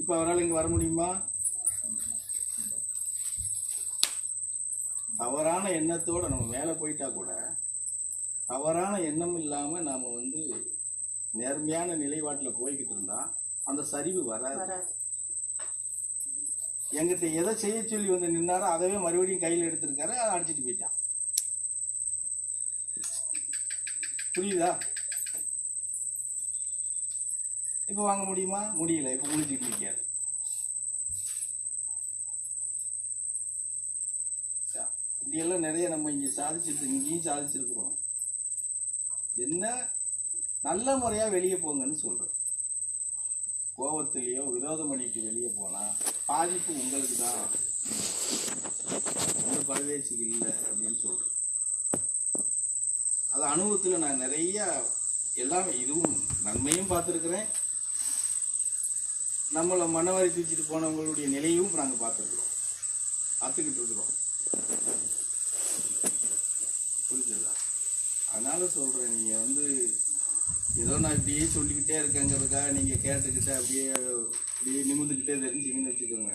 இப்போ அவரால் இங்கே வர முடியுமா? தவறான எண்ணத்தோட நம்ம மேலே போயிட்டா கூட தவறான எண்ணம் இல்லாமல் நாம் வந்து நேர்மையான நிலைப்பாட்டில் போய்கிட்டு இருந்தா அந்த சரிவு வராது. என்கிட்ட எதை செய்ய சொல்லி வந்து நின்னாரோ அதவே மறுபடியும் கையில் எடுத்திருக்காரு அதை அடிச்சிட்டு போயிட்டான். புரியுதா? இப்போ வாங்க முடியுமா? முடியல இப்போ முடிச்சுட்டு நிற்காரு இப்படியெல்லாம் நிறைய நம்ம இங்கே சாதிச்சிட்டு இங்கேயும் சாதிச்சிருக்கிறோம். என்ன? நல்ல முறையாக வெளியே போங்கன்னு சொல்கிறேன் கோபத்திலேயோ விரோதம் பண்ணிட்டு வெளியே போனால் பாதிப்பு உங்களுக்கு தான். அந்த பரதேசிக்கு இல்லை அப்படின்னு சொல்கிறேன் அது அனுபவத்தில் நான் நிறைய எல்லாமே இதுவும் நன்மையும் பார்த்துருக்குறேன். நம்மளை மனவாரி தூக்கிட்டு போனவங்களுடைய நிலையும் நாங்கள் பார்த்துருக்குறோம். பார்த்துக்கிட்டு இருக்கிறோம். புரிஞ்சுதா? அதனால சொல்கிறேன் நீங்கள் வந்து ஏதோ நான் இப்படியே சொல்லிக்கிட்டே இருக்கேங்கிறதுக்காக நீங்கள் கேட்டுக்கிட்டு அப்படியே அப்படியே நிமிந்துக்கிட்டே தெரிஞ்சிங்கன்னு வச்சுக்கோங்க.